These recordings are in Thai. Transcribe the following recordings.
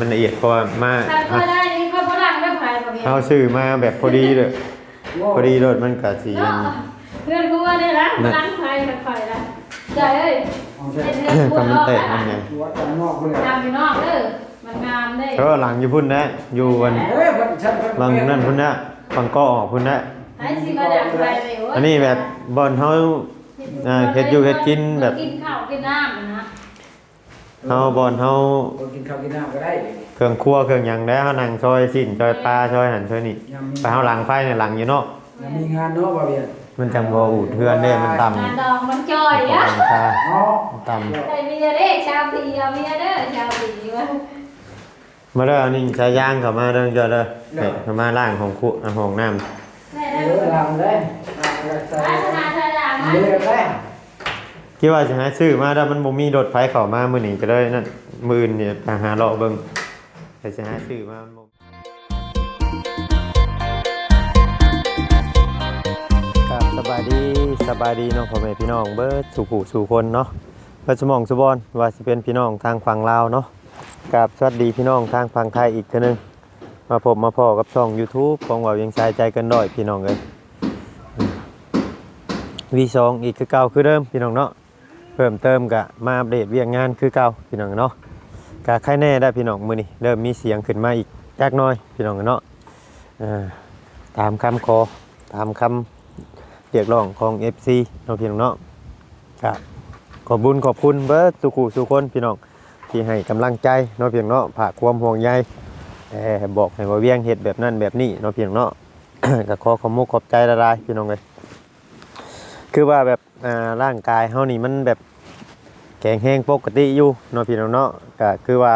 มันละเอียดเพราะว่ามาถ้าก็ได้นี่ก็พลังไม่พายกับเมียเอาซื้อมาแบบพอดีเลยพอดีรถมันก็สิอันเพื่อนกูว่าได้ละล้างพายกับพายละใจเอ้ยเอาใช่เป็นเรื่องก็มันแตกมันไงตัวจันนอกเลยทำอยู่นอกเด้อมันงามได้เพราะว่าหลังอยู่พุ่นนะอยู่วันเอ้ยมันฉันหลังนั่นพุ่นนะฟังก็ออกพุ่นนะให้สิมาดักพายเลยอันนี้แบบบอลเฮาอ่าเฮ็ดอยู่เฮ็ดกินแบบกินข้าวกินน้ำนะ เฮาบอลเฮาคนกินข้าวกินน้ำก็ได้เครื่องครัวเครื่องหยังได้เฮานั่งซอยสิ้นซอยปลาซอยหันซอยนี่ไปเฮาหลังไฟเนี่ยหลังอยู่เนาะยังมีงานเนาะบ่าวเบียนมันจังบ่อูดเทือนเด้มันต่ำงานดองมันจอยอะต่ำตาเนาะต่ำ ได้เมียเด้ชาวปีเอาเมียเด้อชาวปีวะมาเด้ออันนี่ใช้ย่างเข้ามาเด้อเจ้าเด้อเฮ้ยเข้ามาล้างของคุอ่าห้องน้ำ แม่เอได้อลำได้ลำก็ใส่พัฒนาทางเยอะได้ คิดว่าจะหาซื้อมาแล้วมันบ่มีรถไฟเข้ามามื้อนี้ก็เลยนั่นมื้ออื่นเนี่ยไปหาเลาะเบิ่งแต่จะหาซื้อมามันบ่ครับสบายดีสบายดีเนาะพ่อแม่พี่น้องเบิดสู่ผู้สู่คนเนาะเบิดสมองสุบอนว่าสิเป็นพี่น้องทางฝั่งลาวเนาะกับสวัสดีพี่น้องทางฝั่งไทยอีกเทื่อนึงมาพบมาพ่อกับช่อง YouTube ของว่าเวียงชายใจกันด้อยพี่น้องเอ้ยวีสองอีกคือเก่าคือเดิมพี่น้องเนาะ เพิ่มเติมกะมาอัปเดตเวียงงานคือเก่าพี่น้องเนาะกะใครแน่ได้พี่น้องมือนี้เริ่มมีเสียงขึ้นมาอีกจักน้อยพี่น้องเนาะอ่าตามคำขอตามคำเรียกร้องของ FC เนาะพี่น้องเนาะกะขอบุญขอบคุณเบิร์ดสุขุสุคนพี่น้องที่ให้กำลังใจเนาะพี่น้องเนาะผ่าความห่วงใยเอ่อบอกให้ว่าเวียงเฮ็ดแบบนั้นแบบนี้เนาะพี่น้องเนาะก็ขอขอมุกขอบใจละลายพี่น้องเลย คือว่าแบบอ่าร่างกายเฮานี่มันแบบแข็งแรงปกติอยู่เนาะพี่น้องเนาะก็คือว่า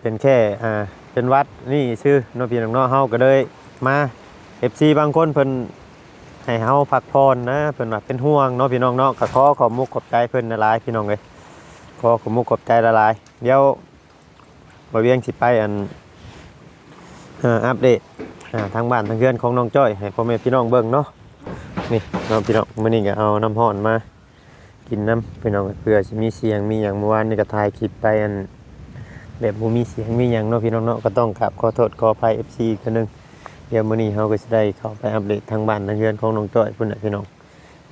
เป็นแค่อ่าเป็นวัดนี่ชื่อเนาะพี่น้องเนาะเฮาก็เลยมา FC บางคนเพิ่นให้เฮาพักผ่อนนะเพิ่นว่าเป็นห่วงเนาะพี่น้องเนาะก็ขอขอบมุกขอบใจเพิ่นละลายพี่น้องเลยขอขอบมุกขอบใจละลายเดี๋ยวบ่เวียงสิไปอันอ่ออัปเดตอ่าทางบ้านทางเรือนของน้องจ้อยให้พ่อแม่พี่น้องเบิ่งเนาะ นี่น้องพี่น้องมื้อนี้ก็เอาน้ำห้อนมา กินน้ำพี่น้องเพื่อสิมีเสียงมีอย่างเมื่อวานนี่ก็ถ่ายคลิปไปอันแบบบ่มีเสียงมีอย่างเนาะพี่น้องเนาะก็ต้องกราบขอโทษขออภัย FC อีกเทื่อนึงเดี๋ยวมื้อนี้เฮาก็สิได้เข้าไปอัปเดตทางบ้านทางเรือนของน้องจ้อยพุ่นน่ะพี่น้อง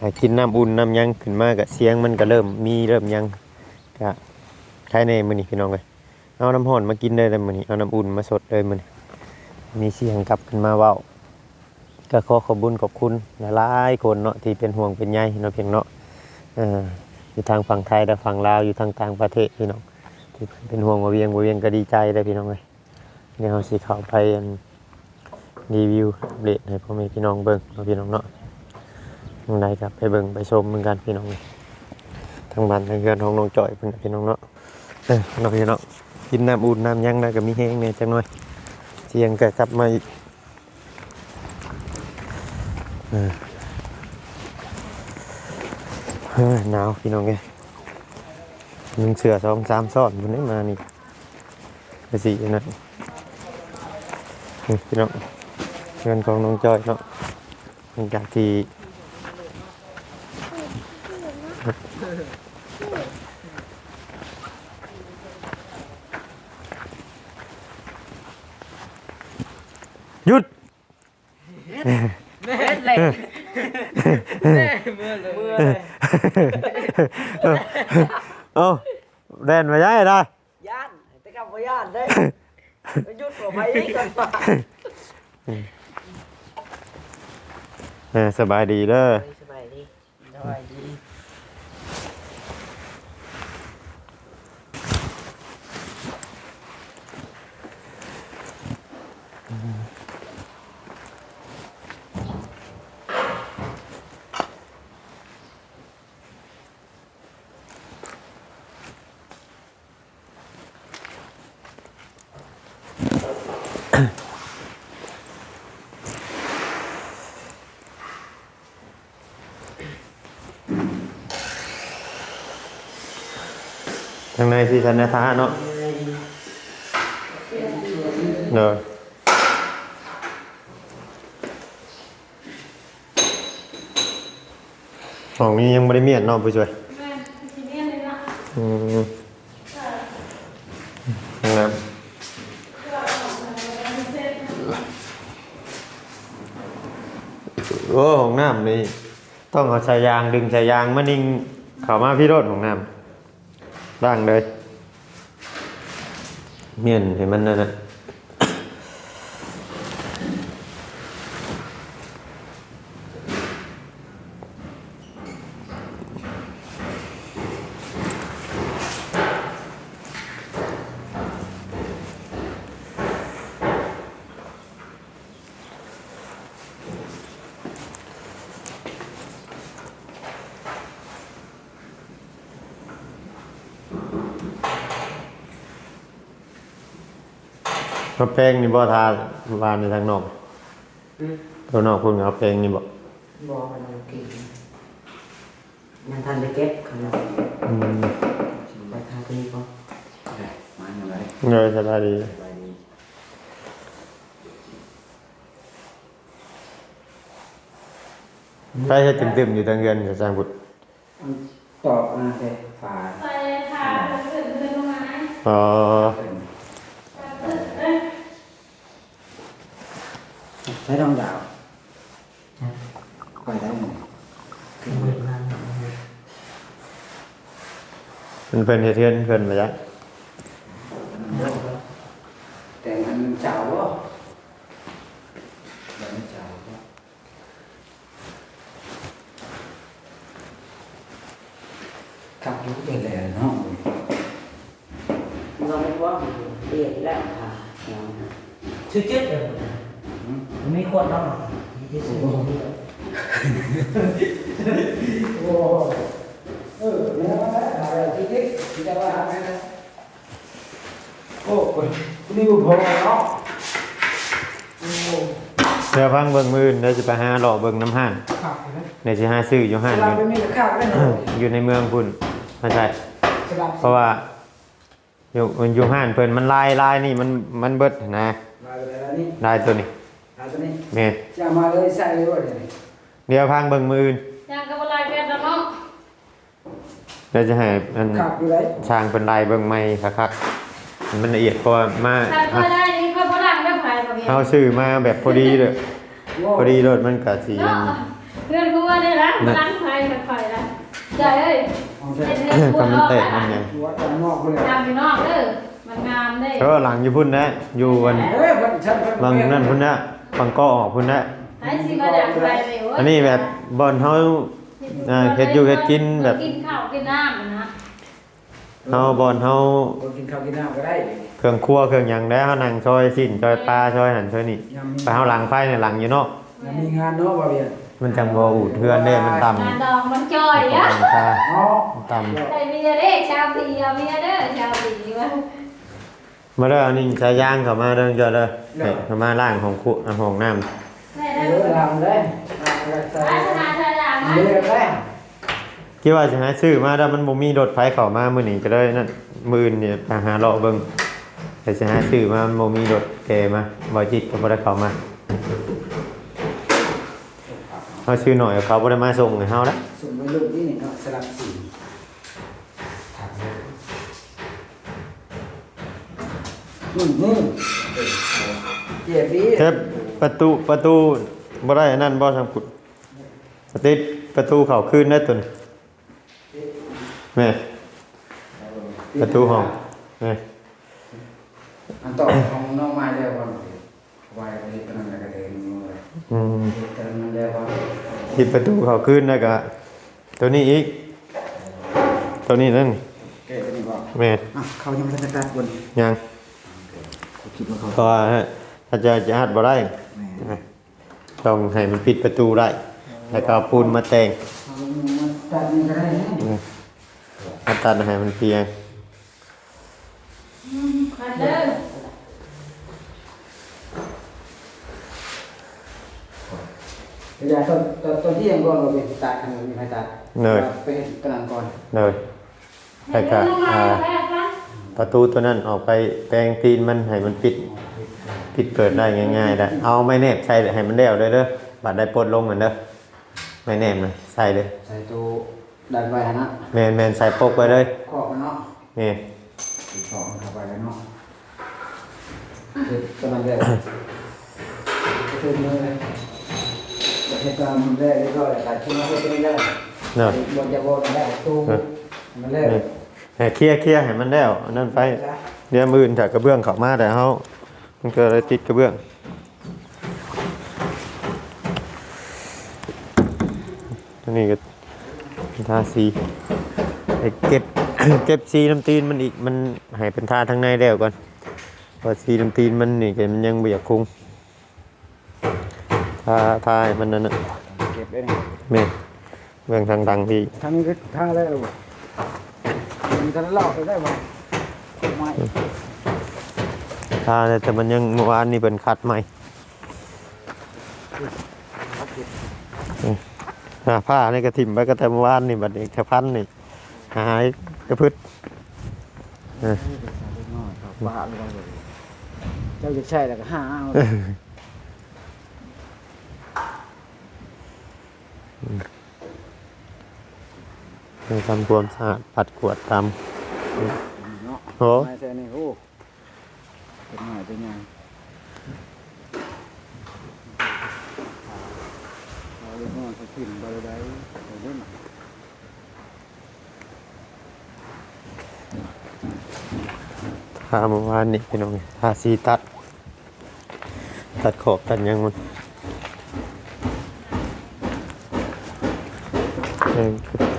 อ่ากินน้ำอุ่นน้ำยังขึ้นมาก็เสียงมันก็เริ่มมีเริ่มยังก็ใครในมื้อนี้พี่น้องเอ้ยเอาน้ำห้อนมากินได้เลยมื้อนี้เอาน้ำอุ่นมาสดเลยมื้อนี้มีเสียงกลับขึ้นมาเว้า ก็ขอขอบคุญขอบคุณหลายคนเนาะที่เป็นห่วงเป็นใยเนาะเพียงเนาะอยู่ทางฝั่งไทยและฝั่งลาวอยู่ทางต่างประเทศพี่น้องที่เป็นห่วงมาเวียงมาเวียงก็ดีใจเลยพี่น้องเลยเดี๋ยวเราสิเข้าไปรีวิวอัปเดให้พ่อแม่พี่น้องเบิ่งเนาะพี่น้องเนาะทางใดกับไปเบิ่งไปชมเหมือนกันพี่น้องเลยทางบ้านทางเรือนของน้องจ่อยเพิ่นน่ะพี่น้องเนาะเออเนาะพี่น้องกินน้ำอุ่นน้ำยังได้ก็มีแห้งเนี่ยจังหน่อยเสียงก็กลับมาอีก หนาวพี่น้องไงมึงเสือสองสามซ้อนมันได้มานี่ไปสี่นะพี่น้องเงินของน้องจอยเนาะหลังจากที่หยุด เม็ดเหล็กเมื่อเลยเมื่อเลย เอ้าแด นมาย้ายได้ย่านแต่กับว่าย่านได้ไปหยุดผมไปอีกก่อนป่ะเออสบายดีเด้อสบายดีสบายดี ที่ทันท้าเนาะเนอะของนี้ยังไม่ได้เมียนเนาะผู้ช่วยอืมนะโอ้ของน้ำนี่ต้องเอาชายางดึงชายางมานิ่งเข้ามาพี่รถของน้ำร่างเลย เมียนเห็นมันนั่นนะ เอาแป้งนี่บ่ทาวานในทางนอกตัวนอกคุณเอาแป้งนี่บ่บอกมันเอากินยังทันได้เก็บขนาดอืมไปทางนี้ก็มาอย่างไรเลยสบายดีไปดีใครจะตึมๆอยู่ทางเงินกับสร้างบุตรตอบนะเด้ฝาไปทางเดินเดินลงมาอ๋อใช้รองดาวไปได้ไหมคือเบิดมามันเป็นเฮ็ดเทือนเพิ่นมาจ้ะแต่มันเจ้าบ่มันเจ้าบ่ขับอยู่ได้แล้วเนาะเราไม่ว่าเรียกแล้วค่ะชื่อจิ๊บ เลยมีคนเนาะมีที่สุดโอ้เออเนี่ยนะอะไรที่ที่ที่จะว่าอะไรนะโอ้คนนี่บุพอเนาะโอ้เดี๋ยวพังเบิ่งมื้ออื่นเดี๋ยวสิไปหาหล่อเบิ่งน้ำห้างขับนะเดี๋ยวสิหาซื้ออยู่ห้างเวอลายู่ไปมีข้าวได้เนาะอยู่ในเมืองพุ่นมาใช่สลับเพราะว่าอยู่มันอยู่ห้างเพิ่นมันลายลายนี่มันมันเบิดนะมาเวลานี้ลายตัวนี้หา ตัวนี้แม่นจะมาเลยใส่เลยว่าเดี๋ยวนี้เดี๋ยวพังเบิ่งมื้ออื่นยังกับอะไรกันนะเนาะเดี๋ยวจะให้มันขับอยู่ไหนช่างเป็นลายเบิ่งใหม่คักๆมันละเอียดกว่ามาถ้าก็ได้นี่ก็พลังไม่พายแบบนี้เฮาซื้อมาแบบพอดีเลยพอดีรถมันก็สิอัน เพื่อนกูว่าได้ละร้านไฟกับไฟละใจเอ้ยเอาเป็ใช่นเรื่องปวก็ดมันรอบแตกมันไงหัวจำนอกเลยจำอยู่นอกเด้อมันงามได้เออหลังอยู่พุ่นนะอยู่วันเฮ้ยมันฉันเพิ่บางนั่นพุ่นนะ บางก็ออกพุ่นนะไอ้สิมาดังไฟเลยอันนี้แบบบอนเฮาอ่าเฮ็ดอยู่เฮ็ดกินแบบกินข้าวกินน้ำนะเฮาบอนเฮาคนกินข้าวกินน้ำก็ได้เครื่องครัวเครื่องหยังได้เฮานั่งซอยสิ้นซอยปลาซอยหันซอยนี่ยังมีไปเฮาหลังไฟเนี่ยหลังอยู่เนาะยังมีงานเนาะบ่าวเบียนมันจังบ่อูดเทือนเด้มันต่ำงานดองมันจอยอะหลังคาเนาะต่ำไอ้เมียเด้ชาวปีเอาเมียเด้อชาวปีวะ มาเด้ออันนี้ใช้ย่างเข้ามาเด้อเจ้าเด้อเฮ้ยเข้ามาล้างของคุห้องน้ำแม่เอได้อทำได้ทำได้ใส่พัฒนาทายามาเยอะได้คิดว่าสิหาซื้อมาแล้วมันบ่มีรถไฟเข้ามามื้อนี้ก็เลยนั่นมื้ออนนี่ไปหาเลาะเบิ่งแต่สิหาซื้อมามันบ่มีรถแกมาบ่จิตก็บ่ได้เข้ามาเฮาซื้อหน่อยเขาบ่ได้มาส่งให้เฮาแล้วส่วนวัยรุ่นนี่เนาะสลับสีอืมอืมเจ็บดีเทปประตูประตูบ่ได้อันนั้นบ่ทำกุดติดประตูเข้าคืนได้ตัวนี้แม่ประตูห้องแม่อันต่อของน้องไม้แล้วบ่ไว้ไปตอนนั้นก็เดินมือเลยอืมตอนนั้นแล้วบ่ที่ประตูเข้าคืนแล้วก็ตัวนี้อีก ตัวนี้นั่นเกะนี่บ่แม่อะเขายังไม่ได้ตัดบนยังเขา คิดว่าเขาก็ฮะถ้าจะจะหัดบ่ได้ต้องให้มันปิดประตูได้ แล้วก็เอาปูนมาแต่งเขามาตัดนี่ก็ได้นะมาตัดให้มันเพียงคันเด้อเดี๋ยวตอนตอนตอนที่ยังก่อนเราเป็นตัดอันนี้ไม่ตัดไปกำลังก่อนเลยแล้วก็อ่า ประตูตัวนั้นออกไปแปลงตีนมันให้มันปิดปิดเปิดได้ง่ายๆได้เอาไม่แนบใส่ให้มันเดี่ยวเลยเด้อบัดได้ปลดลงเหมือนเด้อไม่แนบนะใส่เลยใส่ตัวดันไว้นะแมนแมนใส่ปกไปเลยขอบมันเนาะนี่ติดต่อมันเข้าไปแล้วเนาะคือกำลังเดินขึ้นเลยให้ตามแรกก็ได้แต่ที่มันไม่ได้เนาะบนจะบนได้ตู้มันแรกนี่ ให้เคลียร์เคลียร์ให้มันแล้วอันนั้นไปเดี๋ยวมืออื่นถ้ากระเบื้องเข้ามาแต่เฮามันก็เลยติดกระเบื้องอันนี้ก็ทาสีไอ้เก็บเก็บสีน้ำตีนมันอีกมันให้เป็นทาทางในแล้วก่อนเพอสีน้ำตีนมันนี่ก็มันยังบ่อยากคงทาทาให้มันนั่นน่ะเก็บได้นี่แม่นเบื้องทางดังพี่ทางนี้ก็ท่าแล้ว มันจะเล่าไปได้ไหมไม่ทาแต่มันยังเมื่อวานนี่เป็นคัดใหม่อืมอ่าผ้านี่ก็ถิ่มไปก็แต่เมื่อวานนี่บัดนี้แค่พันนี่หายกระพึดบ้าเลยเจ้าจะใช่แล้วก็ห้าเอา ไปทำความสะอาดปัดกวาดตามเนาะโอ้ไม่ใช่นี่โอ้เป็นไงเป็นไงเราเรียกว่าสกินบริได้เดี๋ยวนี้ทาเมื่อวานนี่พี่น้องทาสีตัด ตัดขอบตัดหยังมันเออ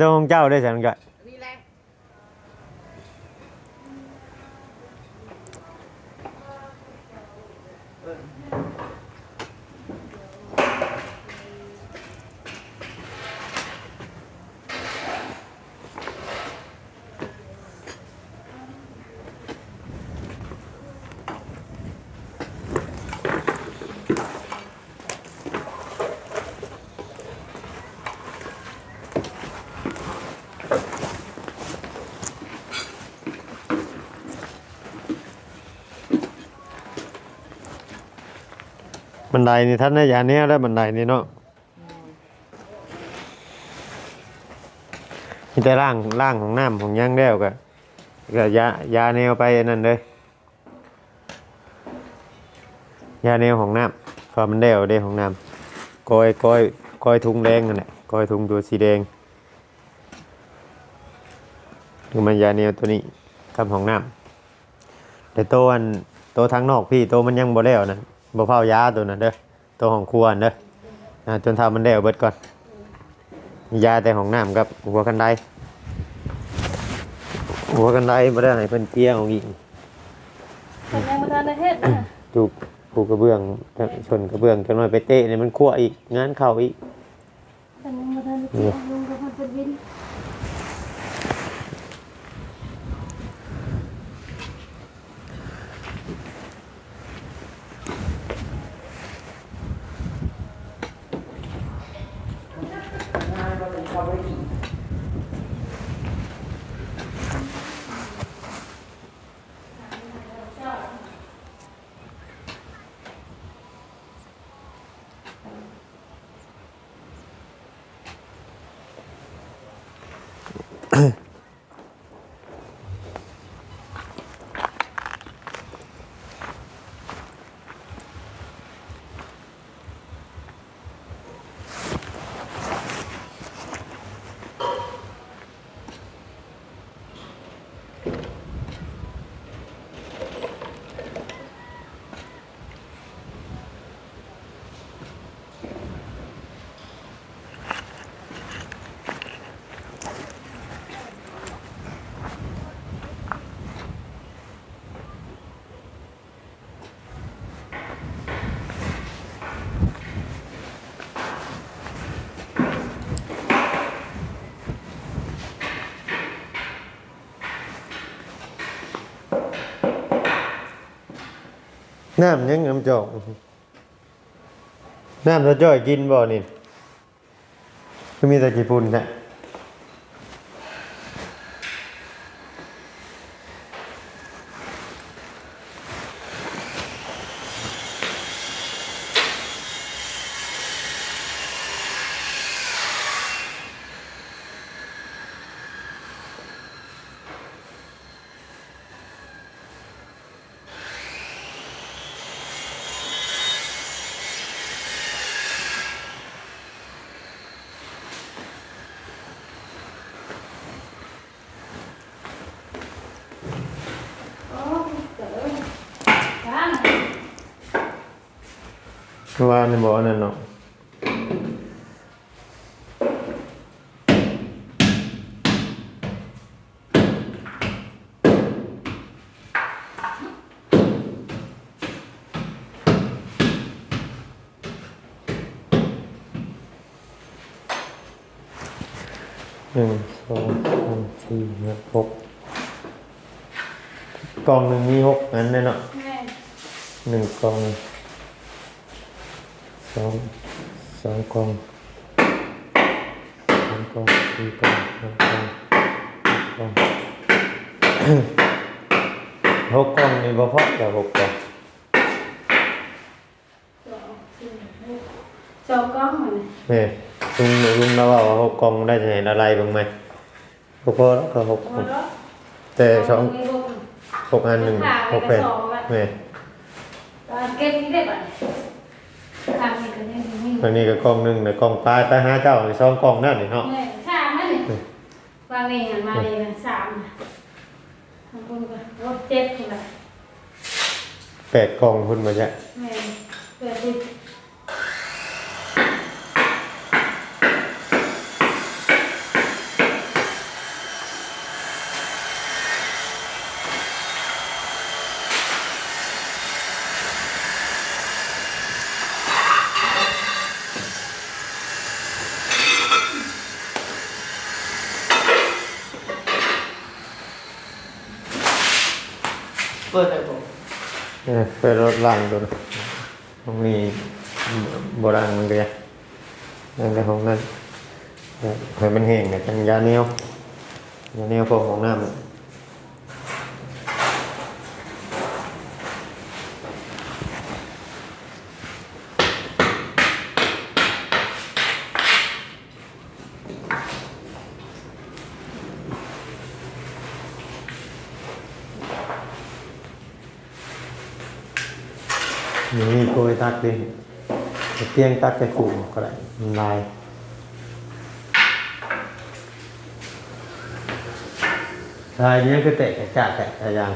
ตัวของเจ้าได้ฉันก็นี่แหละ บันไดนี่ท่านได้ยาเนี้ยได้บันไดนี่เนาะมีแต่ร่างร่างของน้ำของย่างแล้วก็ก็ยายาแนวไปนั่นเลยยาแนวของน้ำพอมันเดวเด้ของน้ำกอยกอยกอยทุงแดงนั่นแหละกอยทุงตัวสีแดงคือมันยาแนวตัวนี้กับของน้ำแต่ตัวอันตัวทางนอกพี่ตัวมันยังบ่แล้วนะ บ่เผายาตัวนั้นเด้อตัวของครัวนั่นเด้ออ่าจนทำมันได้เอาเบิดก่อนมียาแต่ของน้ำกับหัวกันไดหัวกันไดบ่ได้ให้เพิ่นเกลี้ยงเอาอีกเป็นยังประธานในเทศนะจูกปูกระเบื้องชนกระเบื้องจนมาไปเตะเนี่ยมันคั่วอีกงานเข้าอีกเป็นยังประธานในเทศ น้ำยังน้ำจอกน้ำจะจ่อยกินบ่นี่ก็มีแต่กี่ปุ่นนะ ว่าในบ่อนั่นเนาะหนึ่งสองสามสี่ห้าหกกล่องหนึ่งมีหกอันแน่เนาะแม่หนึ่งกล่องสองสองกล่องสามกล่องสี่กล่องห้ากล่องหกกล่อง หกกล่องนี่บ่พอแต่หกกล่องสองสี่หกสองกล้องเหมือนนี่ลุงลุงเราว่าหกกล่องได้จะเห็นอะไรบ้างไหมบ่พอแล้วก็หกกล่องแล้วแต่สองหกอันหนึ่งหกแผ่นนี่เก็บนี่ได้ป่ะทำนี่ก็ยังมีอันนี้ก็กล่องหนึ่งแต่กล่องปลายไปหาเจ้าในสองกล่องนั่นนี่เนาะแม่สามนั่นนี่วางนี่หันมาเลยนะสามทำบุ ญกันรถเจ็ดคนละแปดกล่องพุ่นมาจ้ะแม่เปิดดูเปิดได้บ่เนี่ยไปรถล่างตัวนะตรงนี้โบราณมันเลยนั่นก็ของนั่นให้มันแห้งเนี่ยจังยาเนียวยาเนียวพวกของน้ำน่ะนี่ เลยเตียงตักไปขู่ก็ได้นลายลายนี้คือเตะกระจาดแตะกระยาง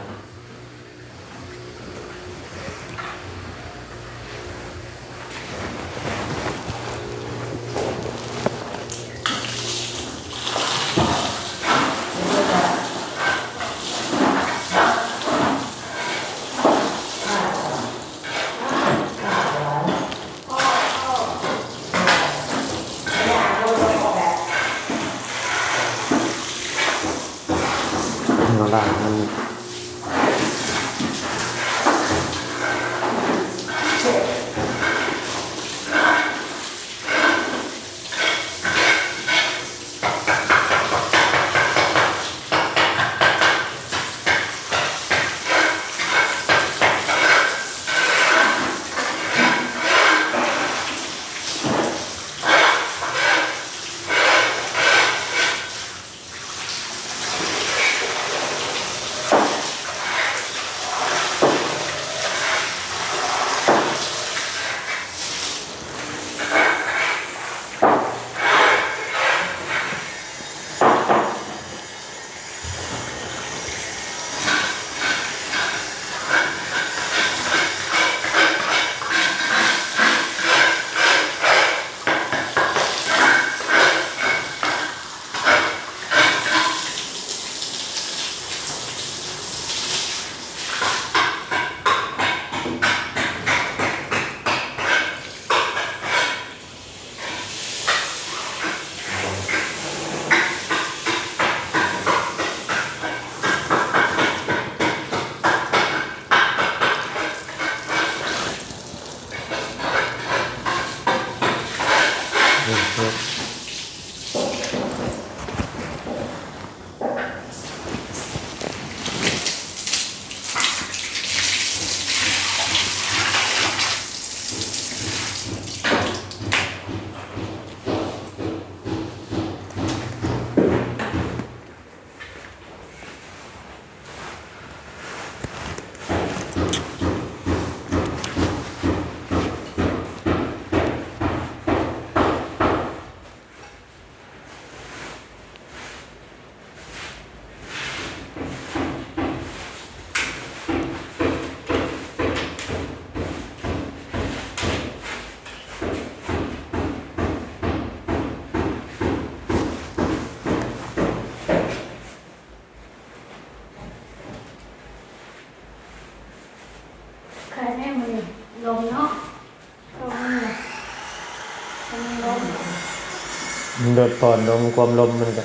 โดดผ่อนลมความลมมันก็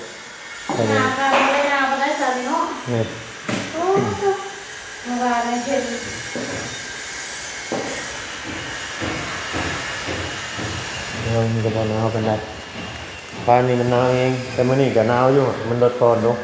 อันหนี้นาไม่ได้หนาวมาได้สันเนาะนี่โอ้ยเมื่อวานเนี่ยเห็นเรามันก็บ่หนาวปานได้บ้านนี้มันหนาวเอง แต่เมื่อนี้ก็หนาวอยู่ มันลดดก่อนลง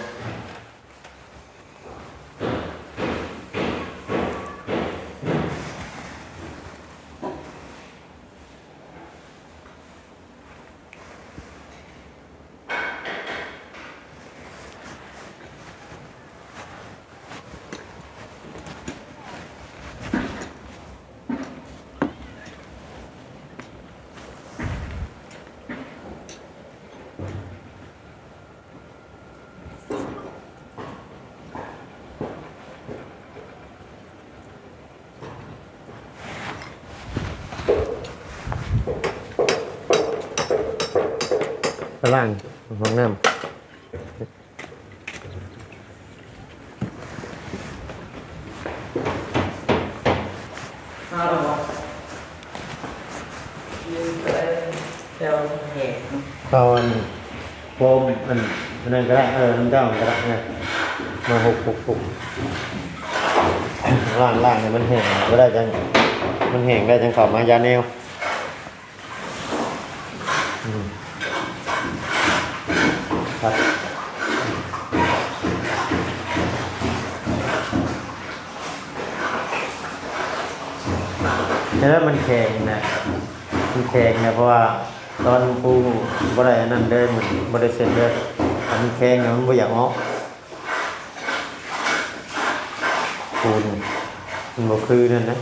ข้างล่างห้องน้ำ ห้าหรอยืนไปเจ้าเหตุ เอาอันโฟมอันอันนั้นก็ได้เออน้ำเจ้ามันก็ได้นะมาหกหกหกล่างล่างเนี่ยมันแห้งก็ได้จังมันแห้งได้จังขอบมายาแนวอืมครับแล้วมันแข็งนะมันแข็งนี่ยเพราะว่า ตอนปูบ่ได้อันนั้นเลยมันบ่ได้เสร็จเลยอันมันแข็งนี่ยมันบ่อยากออกปูนมันบ่คือนั่นนะ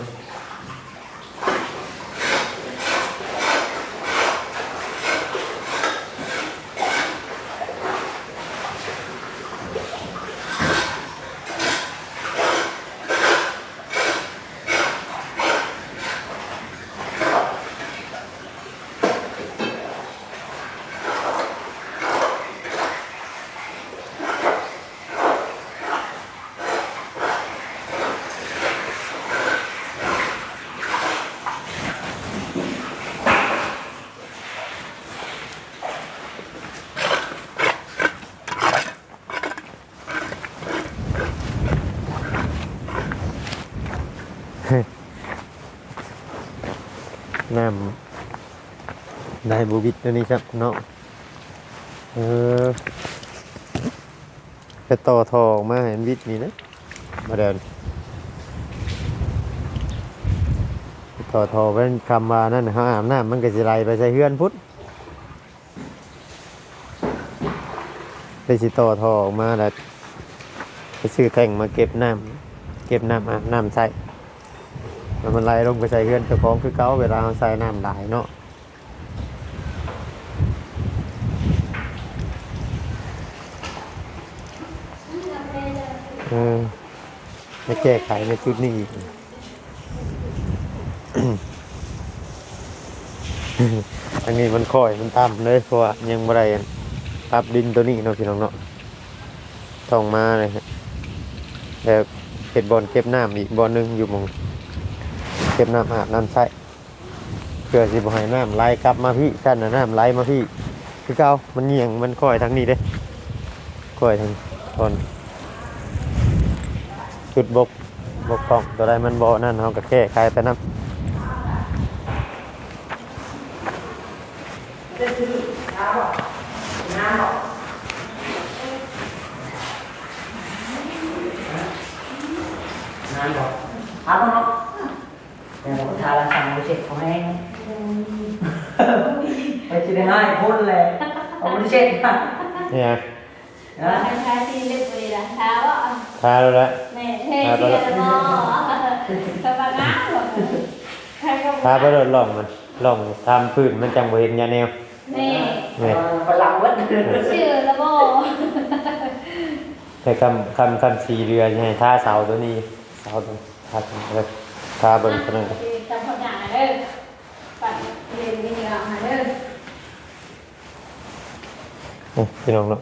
น้ำ ได้บูบิดตัวนี้ครับเนาะเออไปต่อทอออกมาเห็นวิทย์นี่นะมาเดินต่อทอเป็นคำว่านั่นห้าอาบน้ำมันก็จะไหลไปใส่เฮือนพุทธไปสิต่อทอออกมาแล้วไปซื้อแท่งมาเก็บน้ำเก็บน้ำอาบน้ำใส่แล้วมันไหลลงไปใส่เฮือนเจ้าของคือเก่าเวลาเราใส่น้ำหลายเนาะเออ แก้ไขในจุดนี้อีกอันนี้มันค่อยมันต่ำเลยเพราะว่ายังบ่ได้ปรับดินตัวนี้เนาะพี่น้องเนาะต้องมาเลยฮะแล้วเก็บบอลเก็บน้ำอีกบอลหนึงอยู่มองเก็บน้ำอาบน้ำใส่เพื่อสิบ่ให้น้ำไหลกลับมาพี่ชั้นน่ะน้ำไหลมาพี่คือเก่ามันเหี่ยงมันค่อยทางนี้เด้ค่อยทางตอน จุดบกบกพร่องตัวใดมันบ่นั่นเฮาก็แก้ไขไปนำงานบอกเอาเนาะแต่ผมทาละสั่งไปเช็ดของแห้งไปจะได้ให้พ่นเลยเอาไปเช็ดนะเนี่ยนะใช้ที่เล็กไปละเท้าอะทาแล้วแม่เฮ้ ยที่ละมอสบายนะหรอใครก็ทาไปแล้วล่องมันล่องตามพื้นมันจังบ่เห็นยาแนวแม่นี่ยฝรั่งวัดชื่อละโมแต่คำคำคำสีเรือใช่ท่าเสาตัวนี้เสาตัวท่าตัวนี้เลยท่าเบิ่งตัวนั้นจำคนหนาเด้อปัดเรียนนี่เราหาเด้อพี่น้องเนาะ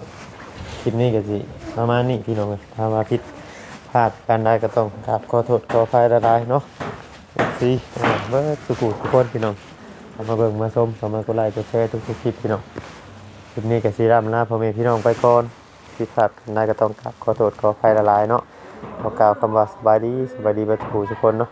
คลิปนี้ก็สิประมาณนี้พี่น้องเอ้ยถ้าว่าผิด พลาดการได้ก็ต้องกราบขอโทษขออภัยหลายๆเนาะสิเบิดสุขุทุกคนพี่น้องเอามาเบิ่งมาชมเอามากดไลค์กดแชร์ทุกคลิปพี่น้องคลิปนี้ก็สิร่ำนะพ่อแม่พี่น้องไปก่อนผิดพลาดกันได้ก็ต้องกราบขอโทษขออภัยละลายๆเนาะขอกล่าวคำว่าสบายดีสบายดีเบัดทุกทุกคนเนาะ